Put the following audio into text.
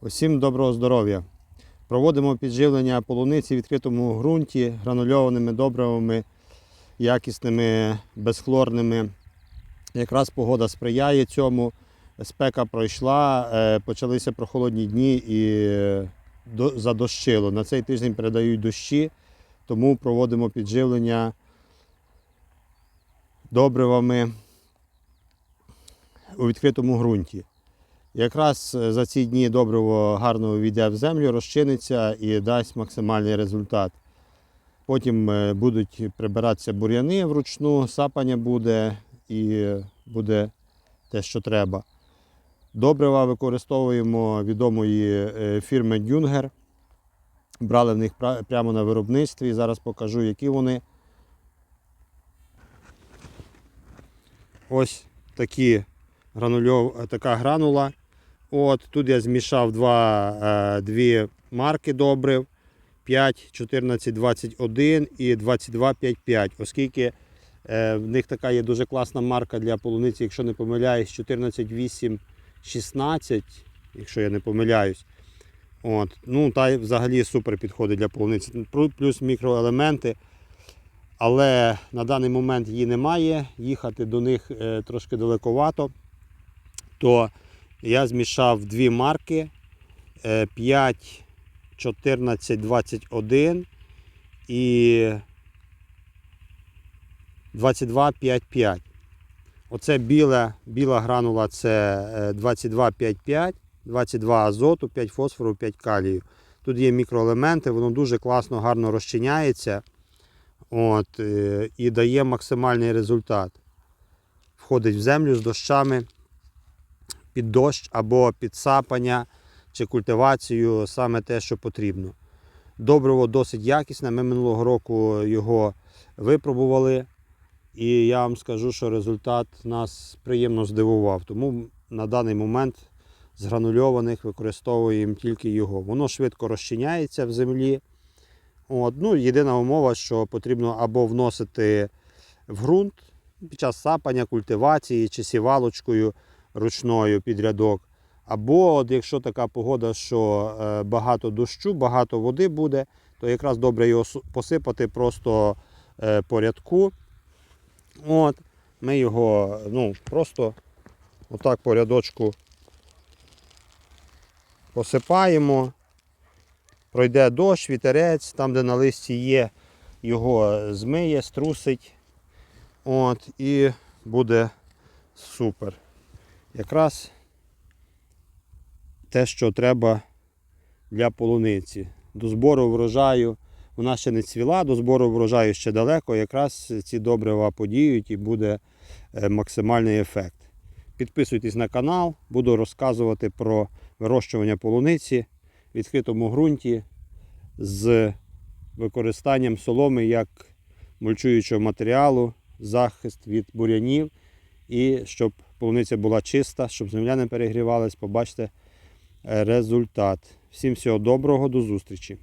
Усім доброго здоров'я! Проводимо підживлення полуниці в відкритому ґрунті гранульованими добривами, якісними, безхлорними. Якраз погода сприяє цьому. Спека пройшла, е, почалися прохолодні дні і е, задощило. На цей тиждень передають дощі, тому проводимо підживлення добривами у відкритому ґрунті. Якраз е, за ці дні добриво гарно увійде в землю, розчиниться і дасть максимальний результат. Потім е, будуть прибиратися бур'яни вручну, сапання буде і буде те, що треба. Добрива використовуємо відомої е, фірми Дюнгер. Брали в них прямо на виробництві. Зараз покажу, які вони. Ось такі гранульов, така гранула. От, тут я змішав два, е, дві марки добрив 5, 14, 21 і 22, 5, 5. Оскільки е, в них така є дуже класна марка для полуниці, якщо не помиляюсь, 14, 8, 16, якщо я не помиляюсь. От, ну, та взагалі супер підходить для полуниці. Плюс мікроелементи. Але на даний момент її немає. Їхати до них е, трошки далековато. То я змішав дві марки е, 5, 14, 21 і 22, 5, 5. Оце біла, біла гранула це е, 22, 5, 5, 22 азоту, 5 фосфору, 5 калію. Тут є мікроелементи, воно дуже класно, гарно розчиняється. От, е, і дає максимальний результат. Входить в землю з дощами під дощ або під сапання чи культивацію саме те, що потрібно. Добриво досить якісне. Ми минулого року його випробували. І я вам скажу, що результат нас приємно здивував. Тому на даний момент з гранульованих використовуємо тільки його. Воно швидко розчиняється в землі. От. Ну, єдина умова, що потрібно або вносити в ґрунт під час сапання, культивації чи сівалочкою ручною під рядок. Або от якщо така погода, що е, багато дощу, багато води буде, то якраз добре його посипати просто е, по рядку. От, ми його ну, просто отак по рядочку посипаємо. Пройде дощ, вітерець, там, де на листі є, його змиє, струсить. От, і буде супер. Якраз те, що треба для полуниці. До збору врожаю вона ще не цвіла, до збору врожаю ще далеко. Якраз ці добрива подіють і буде е, максимальний ефект. Підписуйтесь на канал, буду розказувати про вирощування полуниці в відкритому ґрунті з використанням соломи як мульчуючого матеріалу, захист від бур'янів і щоб полуниця була чиста, щоб земля не перегрівалась. Побачите е, результат. Всім всього доброго, до зустрічі!